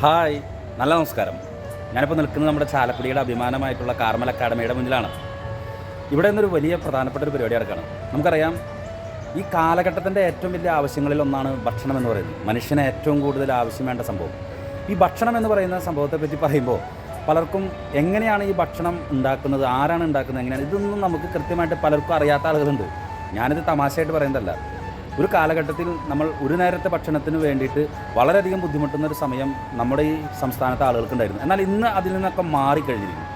Hi നല്ല നമസ്കാരം. ഞാനിപ്പോൾ നിൽക്കുന്നത് നമ്മുടെ ചാലക്കുടിയുടെ അഭിമാനമായിട്ടുള്ള കാർമൽ അക്കാഡമിയുടെ മുന്നിലാണ്. ഇവിടെ നിന്നൊരു വലിയ പ്രധാനപ്പെട്ട ഒരു പരിപാടി നടക്കുകയാണ് നമുക്കറിയാം ഈ കാലഘട്ടത്തിന്റെ ഏറ്റവും വലിയ ആവശ്യങ്ങളിൽ ഒന്നാണ് ഭക്ഷണം എന്ന് പറയുന്നത്. മനുഷ്യന് ഏറ്റവും കൂടുതൽ ആവശ്യം വേണ്ട സംഭവം. ഈ ഭക്ഷണം എന്ന് പറയുന്ന സംഭവത്തെ പറ്റി പറയുമ്പോൾ പലർക്കും എങ്ങനെയാണ് ഈ ഭക്ഷണം ഉണ്ടാക്കുന്നത് ആരാണ് ഉണ്ടാക്കുന്നത് എങ്ങനെയാണ്? ഇതൊന്നും നമുക്ക് കൃത്യമായിട്ട് പലർക്കും അറിയാത്ത ആളുകളുണ്ട്. ഞാനിത് തമാശയായിട്ട് പറയുന്നതല്ല ഒരു കാലഘട്ടത്തിൽ നമ്മൾ ഒരു നേരത്തെ ഭക്ഷണത്തിന് വേണ്ടിയിട്ട് വളരെയധികം ബുദ്ധിമുട്ടുന്ന ഒരു സമയം നമ്മുടെ ഈ സംസ്ഥാനത്തെ ആളുകൾക്കുണ്ടായിരുന്നു. എന്നാൽ ഇന്ന് അതിൽ നിന്നൊക്കെ മാറിക്കഴിഞ്ഞിരിക്കുന്നു.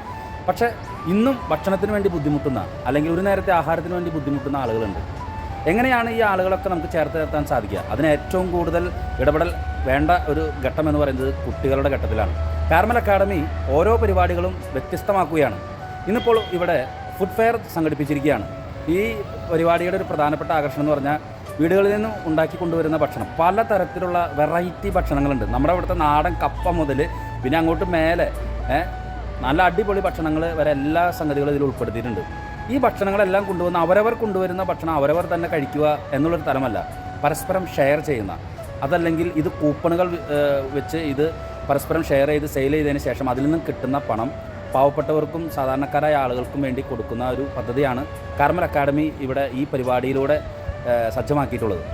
പക്ഷേ ഇന്നും ഭക്ഷണത്തിന് വേണ്ടി ബുദ്ധിമുട്ടുന്ന അല്ലെങ്കിൽ ഒരു നേരത്തെ ആഹാരത്തിന് വേണ്ടി ബുദ്ധിമുട്ടുന്ന ആളുകളുണ്ട്. എങ്ങനെയാണ് ഈ ആളുകളൊക്കെ നമുക്ക് ചേർത്ത് നിർത്താൻ സാധിക്കുക? അതിന് ഏറ്റവും കൂടുതൽ ഇടപെടൽ വേണ്ട ഒരു ഘട്ടം എന്ന് പറയുന്നത് കുട്ടികളുടെ ഘട്ടത്തിലാണ്. കാർമൽ അക്കാഡമി ഓരോ പരിപാടികളും വ്യത്യസ്തമാക്കുകയാണ്. ഇന്നിപ്പോൾ ഇവിടെ ഫുഡ് ഫെയർ സംഘടിപ്പിച്ചിരിക്കുകയാണ്. ഈ പരിപാടിയുടെ ഒരു പ്രധാനപ്പെട്ട ആകർഷണം എന്ന് പറഞ്ഞാൽ വീടുകളിൽ നിന്ന് ഉണ്ടാക്കി കൊണ്ടുവരുന്ന ഭക്ഷണം. പലതരത്തിലുള്ള വെറൈറ്റി ഭക്ഷണങ്ങളുണ്ട്. നമ്മുടെ ഇവിടുത്തെ നാടൻ കപ്പ മുതൽ പിന്നെ അങ്ങോട്ട് മേലെ നല്ല അടിപൊളി ഭക്ഷണങ്ങൾ വരെ എല്ലാ സംഗതികളും ഇതിൽ ഉൾപ്പെടുത്തിയിട്ടുണ്ട്. ഈ ഭക്ഷണങ്ങളെല്ലാം കൊണ്ടുവന്ന് അവരവർ കൊണ്ടുവരുന്ന ഭക്ഷണം അവരവർ തന്നെ കഴിക്കുക എന്നുള്ളൊരു തരമല്ല പരസ്പരം ഷെയർ ചെയ്യുന്ന. അതല്ലെങ്കിൽ ഇത് കൂപ്പണുകൾ വെച്ച് ഇത് പരസ്പരം ഷെയർ ചെയ്ത് സെയിൽ ചെയ്തതിന് ശേഷം അതിൽ നിന്നും കിട്ടുന്ന പണം പാവപ്പെട്ടവർക്കും സാധാരണക്കാരായ ആളുകൾക്കും വേണ്ടി കൊടുക്കുന്ന ഒരു പദ്ധതിയാണ്. കാർമൽ അക്കാഡമി ഇവിടെ ഈ പരിപാടിയിലൂടെ സജ്ജമാക്കിയിട്ടുള്ളത്.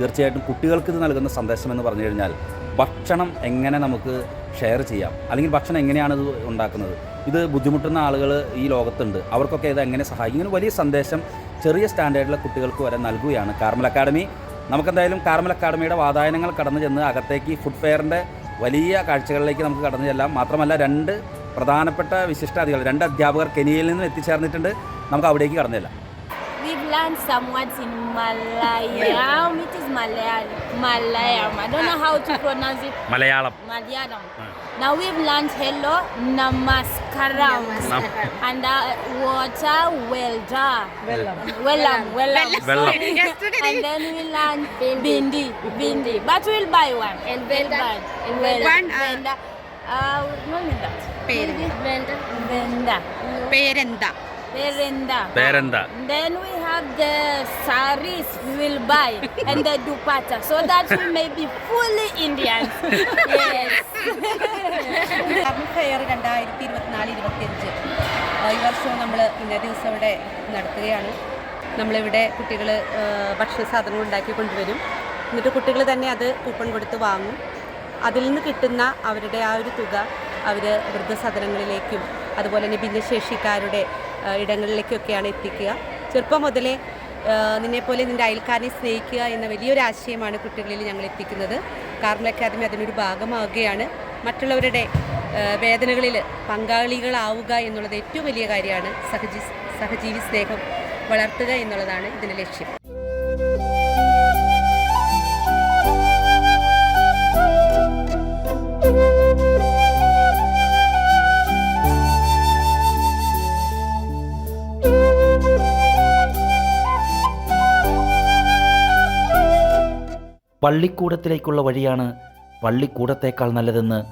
തീർച്ചയായിട്ടും കുട്ടികൾക്ക് ഇത് നൽകുന്ന സന്ദേശം എന്ന് പറഞ്ഞു കഴിഞ്ഞാൽ ഭക്ഷണം എങ്ങനെ നമുക്ക് ഷെയർ ചെയ്യാം? അല്ലെങ്കിൽ ഭക്ഷണം എങ്ങനെയാണ് ഇത് ഉണ്ടാക്കുന്നത്? ഇത് ബുദ്ധിമുട്ടുന്ന ആളുകൾ ഈ ലോകത്തുണ്ട്. അവർക്കൊക്കെ ഇത് എങ്ങനെ സഹായിക്കും? ഇങ്ങനെ വലിയ സന്ദേശം ചെറിയ സ്റ്റാൻഡേർഡിലെ കുട്ടികൾക്ക് വരെ നൽകുകയാണ് കാർമൽ അക്കാഡമി. നമുക്കെന്തായാലും കാർമൽ അക്കാഡമിയുടെ വാതായനങ്ങൾ കടന്നു ചെന്ന് അകത്തേക്ക് ഫുഡ് ഫെയറിന്റെ വലിയ കാഴ്ചകളിലേക്ക് നമുക്ക് കടന്നു ചെല്ലാം. മാത്രമല്ല രണ്ട് പ്രധാനപ്പെട്ട വിശിഷ്ടാതികൾ രണ്ട് അധ്യാപകർ കെനിയയിൽ നിന്നും എത്തിച്ചേർന്നിട്ടുണ്ട്. നമുക്ക് അവിടേക്ക് കടന്നു ചെല്ലാം. learned some words in Malayalam. It is Malayalam. Malayalam. I don't know how to pronounce it. Malayalam. Malayalam. Ah. Now we've learned hello, namaskaram, Namaskaram. and uh, water, wella, wella, Wellam. Wellam. Wellam. Yesterday. And then we learned bindi. Bindi. But we'll buy one. And Velda. And Velda. One, uh, Velda. Uh, no, that. Perenda. Velda. Velda. Perenda. Perenda. Perenda. Then we have the saris we will buy and the dupatta so that we may be fully Indians. yes. Fair രണ്ടായിരത്തി ഇരുപത്തിനാല് ഇരുപത്തിയഞ്ച്. ഈ വർഷവും നമ്മൾ ഇന്നേ ദിവസം ഇവിടെ നടത്തുകയാണ് നമ്മളിവിടെ കുട്ടികൾ ഭക്ഷണ സാധനങ്ങൾ ഉണ്ടാക്കി കൊണ്ടുവരും. എന്നിട്ട് കുട്ടികൾ തന്നെ അത് കൂപ്പൺ കൊടുത്ത് വാങ്ങും. അതിൽ നിന്ന് കിട്ടുന്ന അവരുടെ ആ ഒരു തുക അവർ വൃദ്ധസദനങ്ങളിലേക്കും അതുപോലെ തന്നെ ഭിന്നശേഷിക്കാരുടെ ഇടങ്ങളിലേക്കൊക്കെയാണ് എത്തിക്കുക. ചെറുപ്പം മുതലേ നിന്നെപ്പോലെ നിന്റെ അയൽക്കാരനെ സ്നേഹിക്കുക എന്ന വലിയൊരു ആശയമാണ് കുട്ടികളിൽ ഞങ്ങൾ എത്തിക്കുന്നത്. കാർമൽ അക്കാദമി അതിനൊരു ഭാഗമാവുകയാണ്. മറ്റുള്ളവരുടെ വേദനകളിൽ പങ്കാളികളാവുക എന്നുള്ളത് ഏറ്റവും വലിയ കാര്യമാണ്. സഹജീ സഹജീവി സ്നേഹം വളർത്തുക എന്നുള്ളതാണ് ഇതിന്റെ ലക്ഷ്യം. പള്ളിക്കൂടത്തിലേക്കുള്ള വഴിയാണ് പള്ളിക്കൂടത്തേക്കാൾ നല്ലതെന്ന്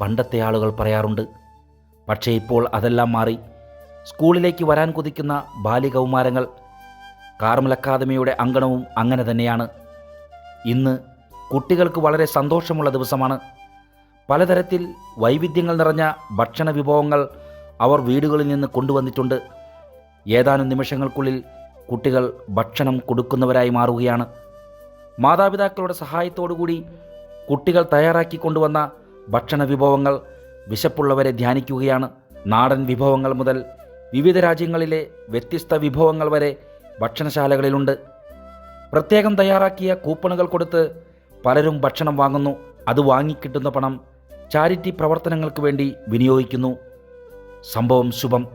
പണ്ടത്തെ ആളുകൾ പറയാറുണ്ട്. പക്ഷേ ഇപ്പോൾ അതെല്ലാം മാറി. സ്കൂളിലേക്ക് വരാൻ കുതിക്കുന്ന ബാലികൗമാരങ്ങൾ കാർമൽ അക്കാദമിയുടെ അങ്കണവും അങ്ങനെ തന്നെയാണ്. ഇന്ന് കുട്ടികൾക്ക് വളരെ സന്തോഷമുള്ള ദിവസമാണ്. പലതരത്തിൽ വൈവിധ്യങ്ങൾ നിറഞ്ഞ ഭക്ഷണ വിഭവങ്ങൾ അവർ വീടുകളിൽ നിന്ന് കൊണ്ടുവന്നിട്ടുണ്ട്. ഏതാനും നിമിഷങ്ങൾക്കുള്ളിൽ കുട്ടികൾ ഭക്ഷണം കൊടുക്കുന്നവരായി മാറുകയാണ്. മാതാപിതാക്കളുടെ സഹായത്തോടുകൂടി കുട്ടികൾ തയ്യാറാക്കി കൊണ്ടുവന്ന ഭക്ഷണ വിഭവങ്ങൾ വിശപ്പുള്ളവരെ ധ്യാനിക്കുകയാണ്. നാടൻ വിഭവങ്ങൾ മുതൽ വിവിധ രാജ്യങ്ങളിലെ വ്യത്യസ്ത വിഭവങ്ങൾ വരെ ഭക്ഷണശാലകളിലുണ്ട്. പ്രത്യേകം തയ്യാറാക്കിയ കൂപ്പണുകൾ കൊടുത്ത് പലരും ഭക്ഷണം വാങ്ങുന്നു. അത് വാങ്ങിക്കിട്ടുന്ന പണം ചാരിറ്റി പ്രവർത്തനങ്ങൾക്ക് വേണ്ടി വിനിയോഗിക്കുന്നു. സംഭവം ശുഭം.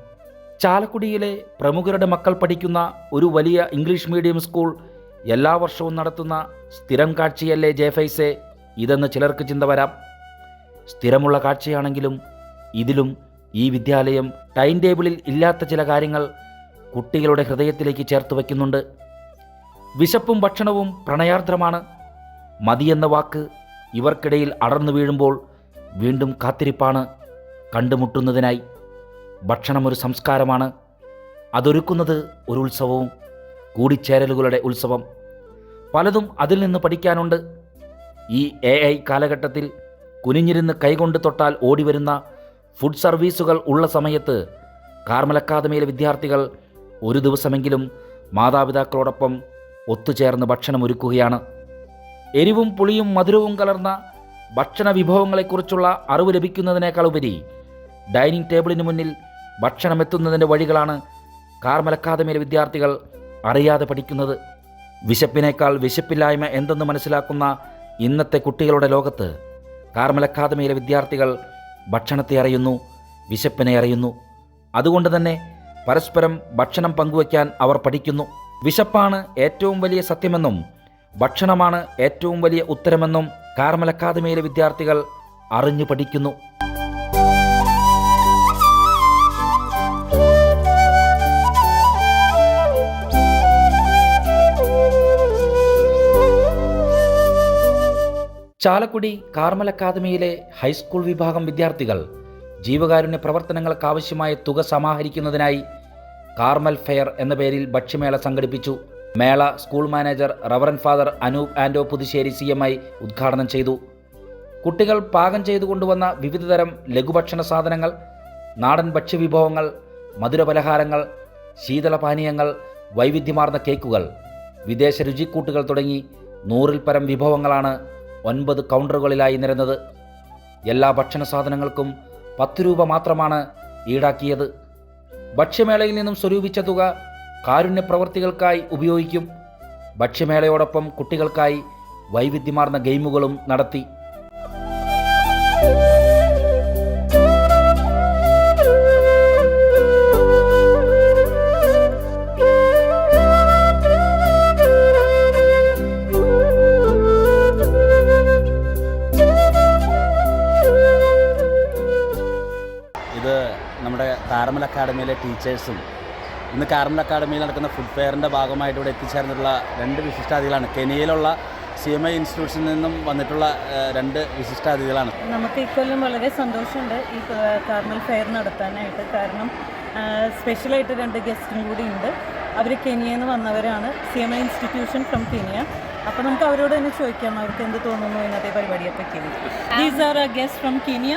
ചാലക്കുടിയിലെ പ്രമുഖരുടെ മക്കൾ പഠിക്കുന്ന ഒരു വലിയ ഇംഗ്ലീഷ് മീഡിയം സ്കൂൾ എല്ലാ വർഷവും നടത്തുന്ന സ്ഥിരം കാഴ്ചയല്ലേ ജേഫൈസെ ഇതെന്ന് ചിലർക്ക് ചിന്ത വരാം. സ്ഥിരമുള്ള കാഴ്ചയാണെങ്കിലും ഇതിലും ഈ വിദ്യാലയം ടൈം ടേബിളിൽ ഇല്ലാത്ത ചില കാര്യങ്ങൾ കുട്ടികളുടെ ഹൃദയത്തിലേക്ക് ചേർത്ത് വയ്ക്കുന്നുണ്ട്. വിശപ്പും ഭക്ഷണവും പ്രണയാർദ്രമാണ്. മതിയെന്ന വാക്ക് ഇവർക്കിടയിൽ അടർന്നു വീഴുമ്പോൾ വീണ്ടും കാത്തിരിപ്പാണ് കണ്ടുമുട്ടുന്നതിനായി. ഭക്ഷണം ഒരു സംസ്കാരമാണ്. അതൊരുക്കുന്നത് ഒരു ഉത്സവവും കൂടിച്ചേരലുകളുടെ ഉത്സവം. പലതും അതിൽ നിന്ന് പഠിക്കാനുണ്ട്. ഈ എ ഐ കാലഘട്ടത്തിൽ കുനിഞ്ഞിരുന്ന് കൈകൊണ്ട് തൊട്ടാൽ ഓടിവരുന്ന ഫുഡ് സർവീസുകൾ ഉള്ള സമയത്ത് കാർമൽ അക്കാദമിയിലെ വിദ്യാർത്ഥികൾ ഒരു ദിവസമെങ്കിലും മാതാപിതാക്കളോടൊപ്പം ഒത്തുചേർന്ന് ഭക്ഷണം ഒരുക്കുകയാണ്. എരിവും പുളിയും മധുരവും കലർന്ന ഭക്ഷണ വിഭവങ്ങളെക്കുറിച്ചുള്ള അറിവ് ലഭിക്കുന്നതിനേക്കാൾ ഉപരി ഡൈനിങ് ടേബിളിന് മുന്നിൽ ഭക്ഷണം എത്തുന്നതിന്റെ വഴികളാണ് കാർമൽ അക്കാദമിയിലെ വിദ്യാർത്ഥികൾ അറിയാതെ പഠിക്കുന്നത്. വിശപ്പിനേക്കാൾ വിശപ്പില്ലായ്മ എന്തെന്ന് മനസ്സിലാക്കുന്ന ഇന്നത്തെ കുട്ടികളുടെ ലോകത്ത് കാർമൽ അക്കാദമിയിലെ വിദ്യാർത്ഥികൾ ഭക്ഷണത്തെ അറിയുന്നു വിശപ്പിനെ അറിയുന്നു. അതുകൊണ്ട് തന്നെ പരസ്പരം ഭക്ഷണം പങ്കുവയ്ക്കാൻ അവർ പഠിക്കുന്നു. വിശപ്പാണ് ഏറ്റവും വലിയ സത്യമെന്നും ഭക്ഷണമാണ് ഏറ്റവും വലിയ ഉത്തരമെന്നും കാർമൽ അക്കാദമിയിലെ വിദ്യാർത്ഥികൾ അറിഞ്ഞു പഠിക്കുന്നു. ചാലക്കുടി കാർമൽ അക്കാദമിയിലെ ഹൈസ്കൂൾ വിഭാഗം വിദ്യാർത്ഥികൾ ജീവകാരുണ്യ പ്രവർത്തനങ്ങൾക്കാവശ്യമായ തുക സമാഹരിക്കുന്നതിനായി കാർമൽ ഫെയർ എന്ന പേരിൽ ഭക്ഷ്യമേള സംഘടിപ്പിച്ചു. മേള school manager reverend father Anoop Ando Puthussery C M I ഉദ്ഘാടനം ചെയ്തു. കുട്ടികൾ പാകം ചെയ്തു കൊണ്ടുവന്ന വിവിധതരം ലഘുഭക്ഷണ സാധനങ്ങൾ നാടൻ ഭക്ഷ്യവിഭവങ്ങൾ മധുരപലഹാരങ്ങൾ ശീതളപാനീയങ്ങൾ വൈവിധ്യമാർന്ന കേക്കുകൾ വിദേശ രുചിക്കൂട്ടുകൾ തുടങ്ങി നൂറിൽ വിഭവങ്ങളാണ് ഒൻപത് കൗണ്ടറുകളിലായി നിരന്നത്. എല്ലാ ഭക്ഷണ സാധനങ്ങൾക്കും പത്ത് രൂപ മാത്രമാണ് ഈടാക്കിയത്. ഭക്ഷ്യമേളയിൽ നിന്നും സ്വരൂപിച്ച തുക കാരുണ്യ പ്രവർത്തികൾക്കായി ഉപയോഗിക്കും. ഭക്ഷ്യമേളയോടൊപ്പം കുട്ടികൾക്കായി വൈവിധ്യമാർന്ന ഗെയിമുകളും നടത്തി. കാർമൽ അക്കാഡമിയിലെ ടീച്ചേഴ്സും ഇന്ന് കാർമൽ അക്കാഡമിയിൽ നടക്കുന്ന ഫുഡ് ഫെയറിന്റെ ഭാഗമായിട്ട് ഇവിടെ എത്തിച്ചേർന്നിട്ടുള്ള രണ്ട് വിശിഷ്ടാതിഥികളാണ്. കെനിയയിലുള്ള സി എം ഐ ഇൻസ്റ്റിറ്റ്യൂഷനിൽ നിന്നും വന്നിട്ടുള്ള രണ്ട് വിശിഷ്ടാതിഥികളാണ്. നമുക്ക് ഇക്കൊല്ലം വളരെ സന്തോഷമുണ്ട് ഈ കാർമൽ ഫെയർ നടത്താനായിട്ട്. കാരണം സ്പെഷ്യലായിട്ട് രണ്ട് ഗസ്റ്റും കൂടി ഉണ്ട്. അവർ കെനിയയിൽ നിന്ന് വന്നവരാണ്. C M I institution from Kenya അപ്പോൾ നമുക്ക് അവരോട് തന്നെ ചോദിക്കാം അവർക്ക് എന്ത് തോന്നുന്നു ഇന്നത്തെ പരിപാടിയെ പറ്റി these are a guest from Kenya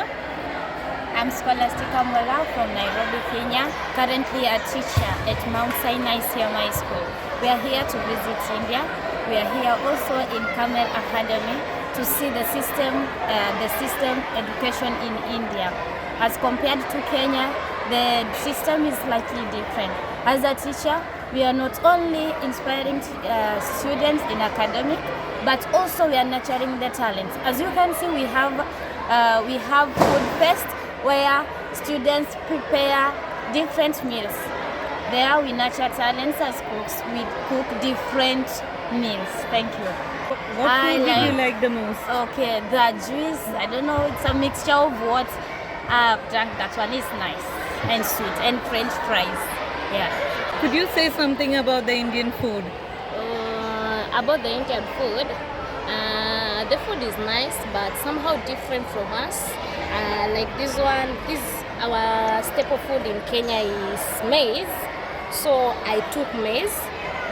I'm Scholastica Mola from Nairobi, Kenya, currently a teacher at Mount Sinai CMI School. We are here to visit India. We are here also in Camel Academy to see the system, uh, the system education in India. As compared to Kenya, the system is slightly different. As a teacher, we are not only inspiring uh, students in academic, but also we are nurturing their talents. As you can see, we have uh, we have food fest where students prepare different meals. There we nurture talents as cooks. We cook different meals. Thank you. What I food did you like- like the most? Okay, the juice, I don't know, it's a mixture of what I've drank. That one is nice and sweet and French fries. Yeah. Could you say something about the Indian food? Uh, about the Indian food, uh, the food is nice, but somehow different from us. Uh, like this one, this our staple food in Kenya is maize. So I took maize,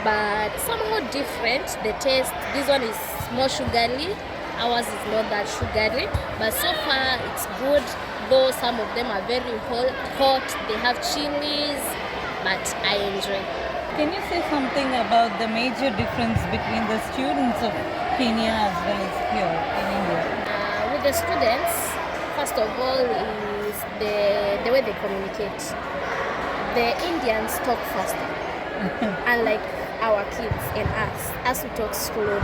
but somehow different. The taste, this one is more sugary. Ours is not that sugary, but so far it's good. Though some of them are very hot, hot they have chilies, but I enjoy. Can you say something about the major difference between the students of Kenya as well as here in India? Uh, with the students, first of all, is the, the way they communicate. The Indians talk faster, unlike our kids and us. Us we talk slow.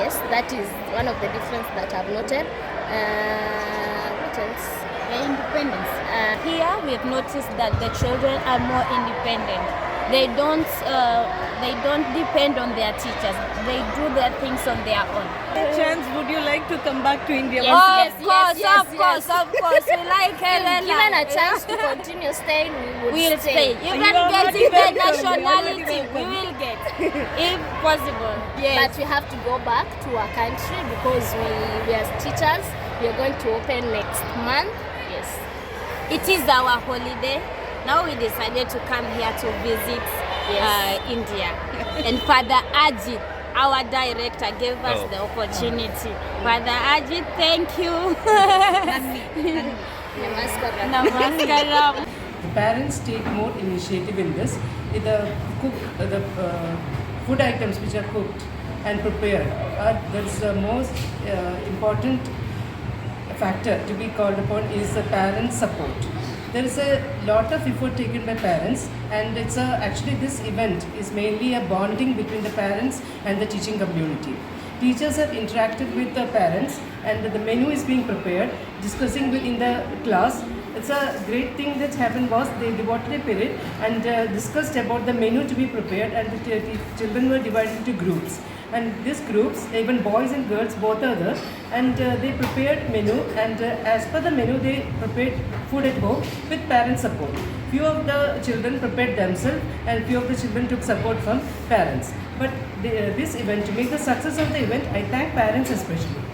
Yes, that is one of the difference that I've noted. Uh, what else? The independence. Uh, Here we have noticed that the children are more independent. They don't uh, they don't depend on their teachers. They do their things on their own. Chance, would you like to come back to India? Yes, once yes, of course, yes, of course, of course. We like if Helena. given a chance to continue staying, we would We'll stay. Even You are getting the motivated. You are nationality, we will get. if possible. Yes. But we have to go back to our country because we, we as teachers, we are going to open next month. Yes. It is our holiday. Now we decided to come here to visit Yes. uh, India and Father Ajit, our director gave us Oh. the opportunity. Father Ajit, thank you. Namaskaram. Namaskaram. The parents take more initiative in this. The cook, uh, the uh, food items which are cooked and prepared are that's the most uh, important factor to be called upon is the parent support. There is a lot of effort taken by parents, and it's a actually this event is mainly a bonding between the parents and the teaching community. Teachers have interacted with the parents, and the menu is being prepared, discussing within the class. It's a great thing that happened was they devoted a period and uh, discussed about the menu to be prepared, and the, the children were divided into groups and these groups even boys and girls both are there and uh, they prepared menu and uh, as per the menu they prepared food at home with parent support. Few of the children prepared themselves and few of the children took support from parents. But this event to make the success of the event i thank parents especially